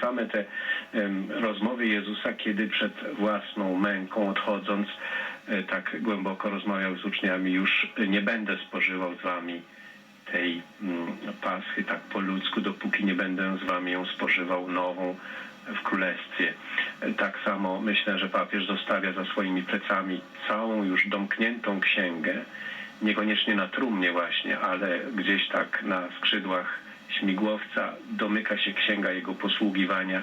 Same te rozmowy Jezusa, kiedy przed własną męką odchodząc, e, tak głęboko rozmawiał z uczniami, już nie będę spożywał z wami tej mm, paschy tak po ludzku, dopóki nie będę z wami ją spożywał nową w królestwie. E, Tak samo myślę, że papież zostawia za swoimi plecami całą już domkniętą księgę, niekoniecznie na trumnie właśnie, ale gdzieś tak na skrzydłach śmigłowca domyka się księga jego posługiwania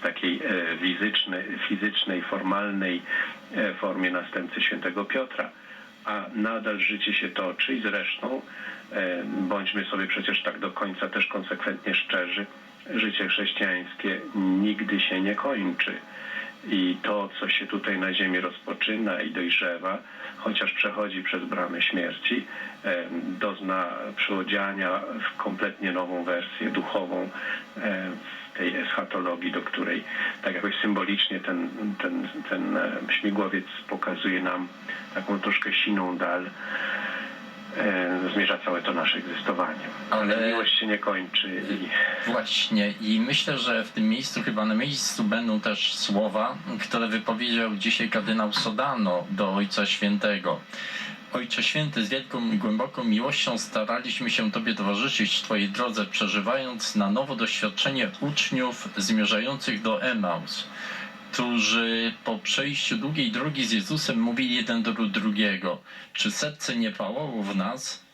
w takiej e, fizycznej, fizycznej formalnej e, formie następcy świętego Piotra. A nadal życie się toczy i zresztą e, bądźmy sobie przecież tak do końca też konsekwentnie szczerzy, życie chrześcijańskie nigdy się nie kończy. I to, co się tutaj na ziemi rozpoczyna i dojrzewa, chociaż przechodzi przez bramę śmierci, e, dozna przyodziania w kompletnie nową wersję duchową e, tej eschatologii, do której tak jakoś symbolicznie ten, ten, ten e, śmigłowiec pokazuje nam taką troszkę siną dal, e, zmierza całe to nasze egzystowanie. Ale Ale- miłość się nie kończy i Właśnie i myślę, że w tym miejscu, chyba na miejscu będą też słowa, które wypowiedział dzisiaj kardynał Sodano do Ojca Świętego. Ojcze Święty, z wielką i głęboką miłością staraliśmy się Tobie towarzyszyć w Twojej drodze, przeżywając na nowo doświadczenie uczniów zmierzających do Emaus, którzy po przejściu długiej drogi z Jezusem mówili jeden do drugiego, czy serce nie pałało w nas,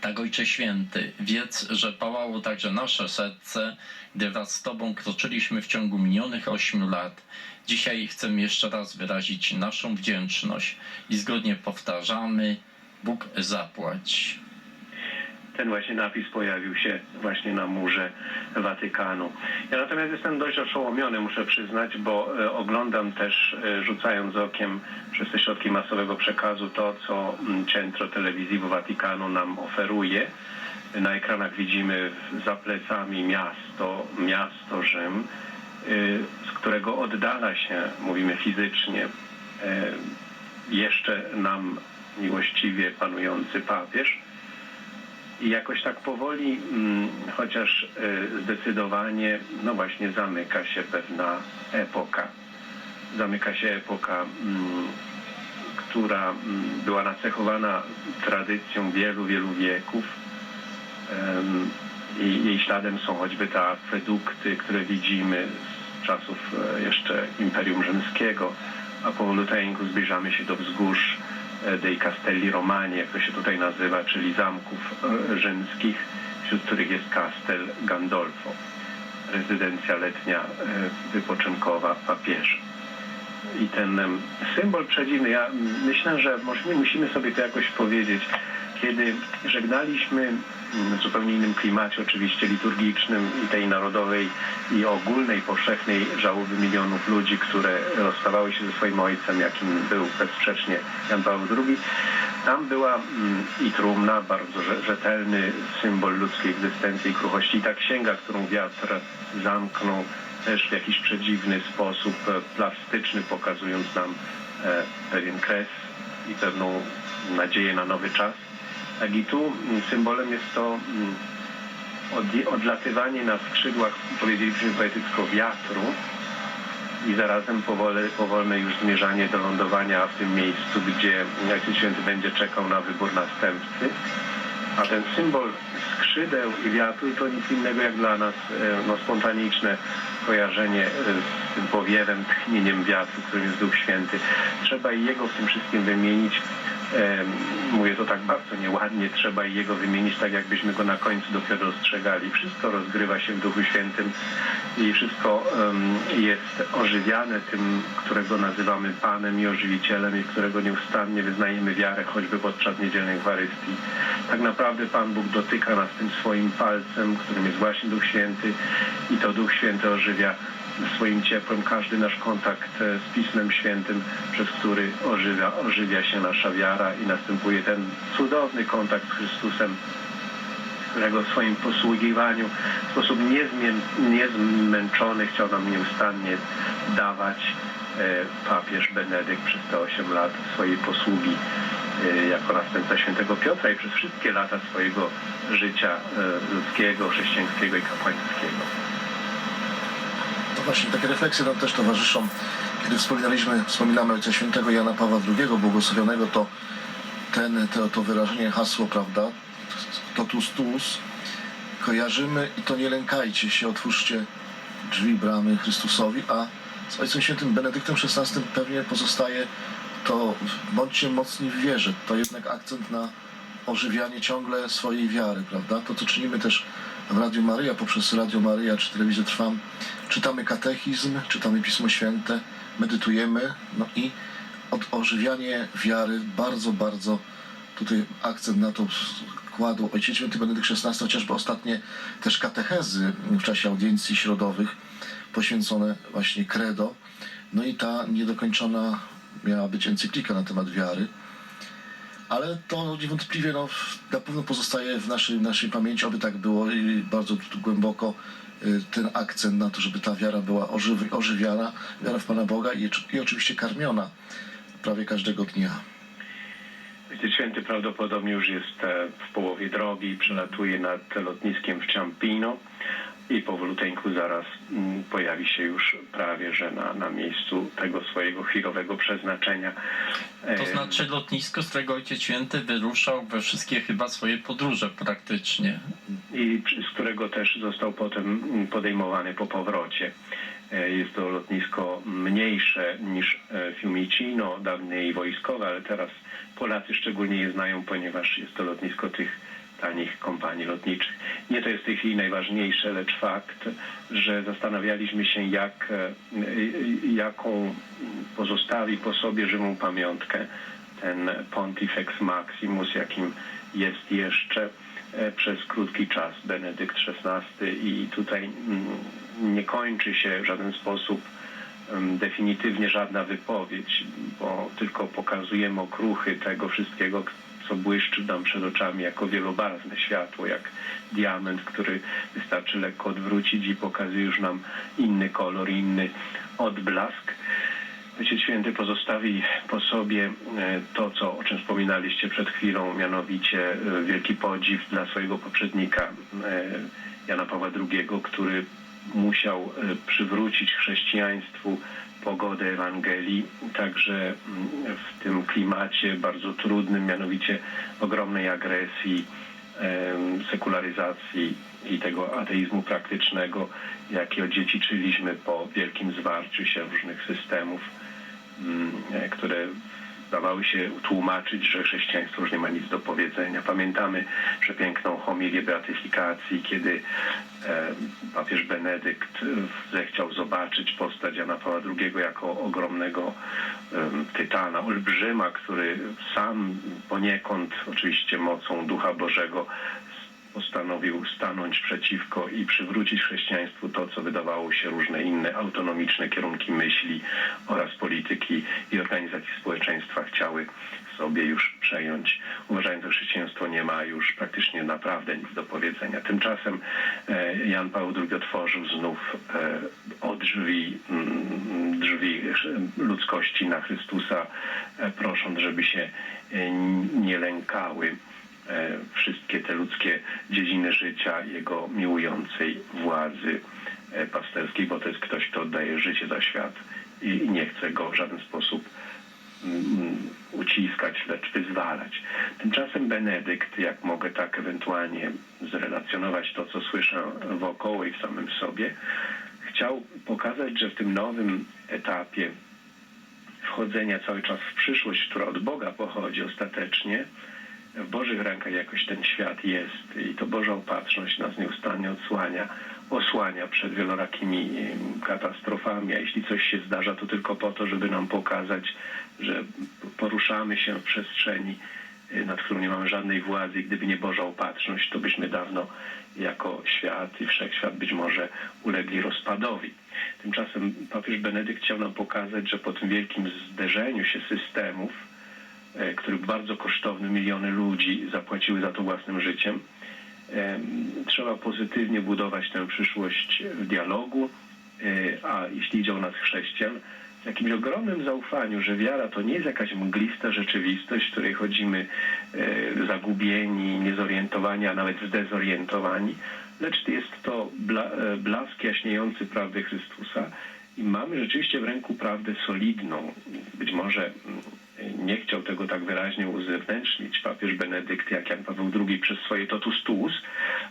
tak, Ojcze Święty, wiedz, że pałało także nasze serce, gdy wraz z Tobą kroczyliśmy w ciągu minionych ośmiu lat. Dzisiaj chcemy jeszcze raz wyrazić naszą wdzięczność i zgodnie powtarzamy: Bóg zapłać. Ten właśnie napis pojawił się właśnie na murze Watykanu. Ja natomiast jestem dość oszołomiony, muszę przyznać, bo e, oglądam też, e, rzucając okiem przez te środki masowego przekazu, to, co mm, centro telewizji Watykanu nam oferuje. Na ekranach widzimy za plecami miasto, miasto Rzym, y, z którego oddala się, mówimy fizycznie, e, jeszcze nam miłościwie panujący papież. I jakoś tak powoli, mm, chociaż y, zdecydowanie, no właśnie zamyka się pewna epoka. Zamyka się epoka, mm, która mm, była nacechowana tradycją wielu, wielu wieków. I jej śladem są choćby te akwedukty, które widzimy z czasów e, jeszcze Imperium Rzymskiego, a powolutku zbliżamy się do wzgórz dei Castelli Romani, jak to się tutaj nazywa, czyli zamków e, rzymskich, wśród których jest Castel Gandolfo, rezydencja letnia e, wypoczynkowa papieża. I ten symbol przedziwny, ja myślę, że możemy, musimy sobie to jakoś powiedzieć, kiedy żegnaliśmy mm, w zupełnie innym klimacie, oczywiście liturgicznym i tej narodowej i ogólnej, powszechnej żałoby milionów ludzi, które rozstawały się ze swoim ojcem, jakim był bezsprzecznie Jan Paweł II. Tam była mm, i trumna, bardzo rze- rzetelny symbol ludzkiej egzystencji i kruchości. I ta księga, którą wiatr zamknął też w jakiś przedziwny sposób e, plastyczny, pokazując nam e, pewien kres i pewną nadzieję na nowy czas. Tak i tu mm, symbolem jest to mm, od, odlatywanie na skrzydłach, powiedzielibyśmy poetycko, wiatru i zarazem powole, powolne już zmierzanie do lądowania w tym miejscu, gdzie Ojciec Święty będzie czekał na wybór następcy. A ten symbol skrzydeł i wiatru to nic innego jak dla nas e, no, spontaniczne kojarzenie e, z powiewem, tchnieniem wiatru, którym jest Duch Święty. Trzeba jego w tym wszystkim wymienić. Mówię to tak bardzo nieładnie, trzeba jego wymienić tak, jakbyśmy go na końcu dopiero dostrzegali. Wszystko rozgrywa się w Duchu Świętym i wszystko jest ożywiane tym, którego nazywamy Panem i Ożywicielem i którego nieustannie wyznajemy wiarę, choćby podczas niedzielnej Eucharystii. Tak naprawdę Pan Bóg dotyka nas tym swoim palcem, którym jest właśnie Duch Święty i to Duch Święty ożywia swoim ciepłem każdy nasz kontakt e, z Pismem Świętym, przez który ożywia, ożywia się nasza wiara i następuje ten cudowny kontakt z Chrystusem, którego w swoim posługiwaniu w sposób niezmęczony chciał nam nieustannie dawać e, papież Benedykt przez te 8 lat swojej posługi e, jako następca świętego Piotra i przez wszystkie lata swojego życia e, ludzkiego, chrześcijańskiego i kapłańskiego. Właśnie takie refleksje nam też towarzyszą. Kiedy wspominaliśmy, wspominamy Ojca Świętego Jana Pawła II, błogosławionego, to ten, to, to wyrażenie, hasło, prawda, totus tuus, kojarzymy i to nie lękajcie się, otwórzcie drzwi, bramy Chrystusowi, a z Ojcem Świętym Benedyktem XVI pewnie pozostaje to bądźcie mocni w wierze. To jednak akcent na ożywianie ciągle swojej wiary, prawda? To, co czynimy też w Radiu Maryja, poprzez Radio Maryja czy Telewizję Trwam, czytamy katechizm, czytamy Pismo Święte, medytujemy, no i od ożywianie wiary bardzo, bardzo tutaj akcent na to kładł Ojciec Święty Benedykt XVI, chociażby ostatnie też katechezy w czasie audiencji środowych poświęcone właśnie credo. No i ta niedokończona miała być encyklika na temat wiary. Ale to niewątpliwie no, na pewno pozostaje w naszej, naszej pamięci, aby tak było i bardzo głęboko y, ten akcent na to, żeby ta wiara była ożywi, ożywiana, wiara w Pana Boga i, i oczywiście karmiona prawie każdego dnia. Ojciec Święty prawdopodobnie już jest e, w połowie drogi, przelatuje nad lotniskiem w Ciampino i powoluteńku zaraz mm, pojawi się już prawie, że na, na miejscu tego swojego chwilowego przeznaczenia. To znaczy lotnisko, z którego Ojciec Święty wyruszał we wszystkie chyba swoje podróże praktycznie. i z którego też został potem mm, podejmowany po powrocie. E, Jest to lotnisko mniejsze niż e, Fiumicino, dawniej wojskowe, ale teraz Polacy szczególnie je znają, ponieważ jest to lotnisko tych tanich kompanii lotniczych. Nie to jest w tej chwili najważniejsze, lecz fakt, że zastanawialiśmy się, jak, e, e, jaką pozostawi po sobie żywą pamiątkę ten Pontifex Maximus, jakim jest jeszcze e, przez krótki czas Benedykt XVI i tutaj mm, nie kończy się w żaden sposób definitywnie żadna wypowiedź, bo tylko pokazujemy okruchy tego wszystkiego, co błyszczy nam przed oczami jako wielobarwne światło, jak diament, który wystarczy lekko odwrócić i pokazuje już nam inny kolor, inny odblask. Ojciec Święty pozostawi po sobie e, to, co, o czym wspominaliście przed chwilą, mianowicie e, wielki podziw dla swojego poprzednika e, Jana Pawła II, który musiał e, przywrócić chrześcijaństwu pogodę Ewangelii, także mm, w tym klimacie bardzo trudnym, mianowicie ogromnej agresji, sekularyzacji i tego ateizmu praktycznego, jaki odziedziczyliśmy po wielkim zwarciu się różnych systemów, mm, e, które dawały się tłumaczyć, że chrześcijaństwo już nie ma nic do powiedzenia. Pamiętamy przepiękną homilię beatyfikacji, kiedy papież Benedykt e, zechciał zobaczyć postać Jana Pawła II jako ogromnego tytana, olbrzyma, który sam poniekąd, oczywiście mocą Ducha Bożego, postanowił stanąć przeciwko i przywrócić chrześcijaństwu to, co wydawało się różne inne autonomiczne kierunki myśli oraz polityki i organizacji społeczeństwa chciały sobie już przejąć, uważając, że chrześcijaństwo nie ma już praktycznie naprawdę nic do powiedzenia. Tymczasem e, Jan Paweł II otworzył znów e, o drzwi, mm, drzwi ludzkości na Chrystusa, e, prosząc, żeby się nie lękały wszystkie te ludzkie dziedziny życia jego miłującej władzy e, pasterskiej, bo to jest ktoś, kto oddaje życie za świat i nie chce go w żaden sposób mm, uciskać, lecz wyzwalać. Tymczasem Benedykt, jak mogę tak ewentualnie zrelacjonować to, co słyszę wokoło i w samym sobie, chciał pokazać, że w tym nowym etapie wchodzenia cały czas w przyszłość, która od Boga pochodzi ostatecznie, w Bożych rękach jakoś ten świat jest i to Boża opatrzność nas nieustannie odsłania, osłania przed wielorakimi katastrofami, a jeśli coś się zdarza, to tylko po to, żeby nam pokazać, że poruszamy się w przestrzeni, y, nad którą nie mamy żadnej władzy i gdyby nie Boża opatrzność, to byśmy dawno jako świat i wszechświat być może ulegli rozpadowi. Tymczasem papież Benedykt chciał nam pokazać, że po tym wielkim zderzeniu się systemów, który bardzo kosztowny, miliony ludzi zapłaciły za to własnym życiem. Em, Trzeba pozytywnie budować tę przyszłość w dialogu, e, a jeśli idzie o nas chrześcijan, z jakimś ogromnym zaufaniu, że wiara to nie jest jakaś mglista rzeczywistość, w której chodzimy e, zagubieni, niezorientowani, a nawet zdezorientowani, lecz jest to bla, e, blask jaśniejący prawdy Chrystusa i mamy rzeczywiście w ręku prawdę solidną. Być może mm, nie chciał tego tak wyraźnie uzewnętrznić papież Benedykt jak Jan Paweł II przez swoje totus tuus,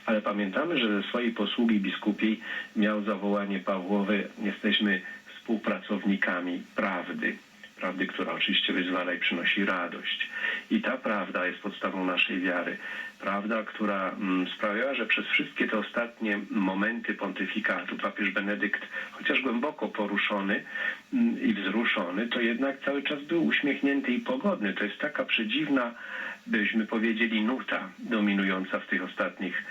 ale pamiętamy, że ze swojej posługi biskupiej miał zawołanie Pawłowe jesteśmy współpracownikami prawdy. Prawdy, która oczywiście wyzwala i przynosi radość. I ta prawda jest podstawą naszej wiary. Prawda, która mm, sprawiała, że przez wszystkie te ostatnie momenty pontyfikatu papież Benedykt, chociaż głęboko poruszony mm, i wzruszony, to jednak cały czas był uśmiechnięty i pogodny. To jest taka przedziwna, byśmy powiedzieli, nuta dominująca w tych ostatnich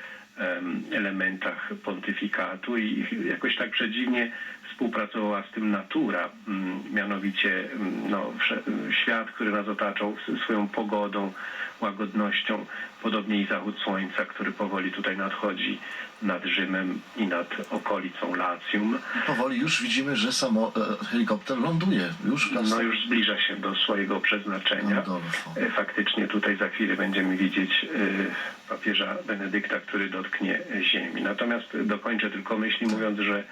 elementach pontyfikatu i jakoś tak przedziwnie współpracowała z tym natura, mm, mianowicie mm, no, świat, który nas otaczał swoją pogodą, łagodnością, podobnie i zachód słońca, który powoli tutaj nadchodzi nad Rzymem i nad okolicą Lacjum. Powoli już widzimy, że samo e, helikopter ląduje. Już No już zbliża się do swojego przeznaczenia. E, Faktycznie tutaj za chwilę będziemy widzieć e, papieża Benedykta, który dotknie ziemi. Natomiast dokończę tylko myśli mówiąc, że,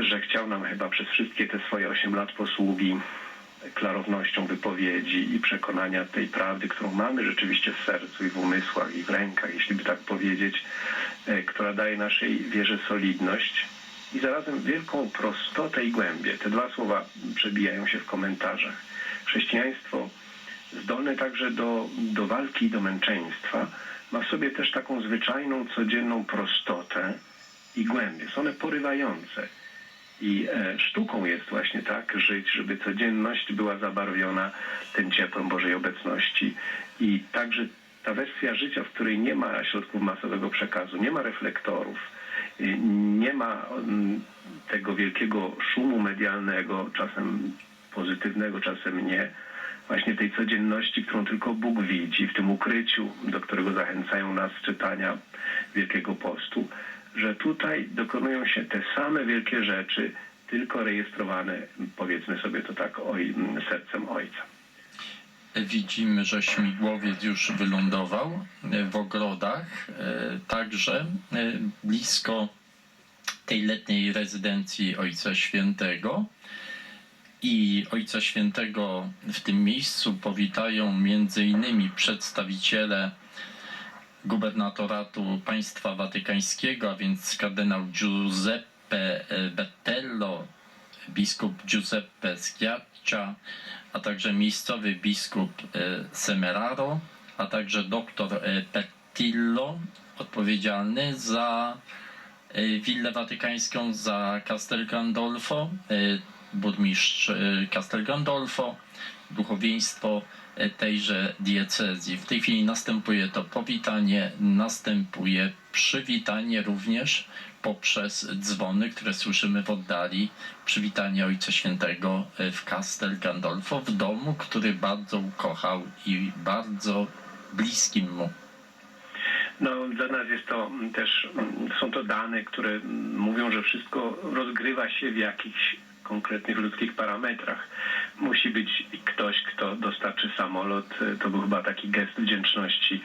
że chciał nam chyba przez wszystkie te swoje 8 lat posługi klarownością wypowiedzi i przekonania tej prawdy, którą mamy rzeczywiście w sercu i w umysłach i w rękach, jeśli by tak powiedzieć, e, która daje naszej wierze solidność i zarazem wielką prostotę i głębię. Te dwa słowa przebijają się w komentarzach. Chrześcijaństwo zdolne także do, do walki i do męczeństwa ma w sobie też taką zwyczajną, codzienną prostotę i głębię. Są one porywające. I e, sztuką jest właśnie tak żyć, żeby codzienność była zabarwiona tym ciepłem Bożej obecności. I także ta wersja życia, w której nie ma środków masowego przekazu, nie ma reflektorów, y, nie ma mm, tego wielkiego szumu medialnego, czasem pozytywnego, czasem nie, właśnie tej codzienności, którą tylko Bóg widzi, w tym ukryciu, do którego zachęcają nas czytania Wielkiego Postu, że tutaj dokonują się te same wielkie rzeczy, tylko rejestrowane, powiedzmy sobie to tak, oj, sercem Ojca. Widzimy, że śmigłowiec już wylądował w ogrodach, e, także e, blisko tej letniej rezydencji Ojca Świętego. I Ojca Świętego w tym miejscu powitają między innymi przedstawiciele gubernatoratu państwa watykańskiego, a więc kardynał Giuseppe e, Bettello, biskup Giuseppe Schiaccia, a także miejscowy biskup e, Semeraro, a także doktor e, Pettillo, odpowiedzialny za willę watykańską, za Castel Gandolfo, burmistrz Castel Gandolfo, duchowieństwo tejże diecezji. W tej chwili następuje to powitanie, następuje przywitanie również poprzez dzwony, które słyszymy w oddali. Przywitanie Ojca Świętego w Castel Gandolfo, w domu, który bardzo ukochał i bardzo bliskim mu. No, dla nas jest to też, są to dane, które mówią, że wszystko rozgrywa się w jakichś konkretnych ludzkich parametrach. Musi być kto dostarczy samolot. E, To był chyba taki gest wdzięczności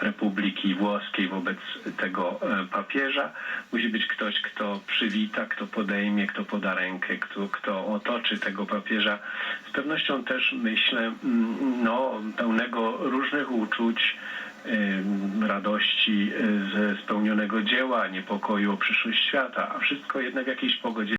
Republiki Włoskiej wobec tego e, papieża. Musi być ktoś, kto przywita, kto podejmie, kto poda rękę, kto, kto otoczy tego papieża. Z pewnością też myślę, mm, no, pełnego różnych uczuć, radości e, ze spełnionego dzieła, niepokoju o przyszłość świata, a wszystko jednak w jakiejś pogodzie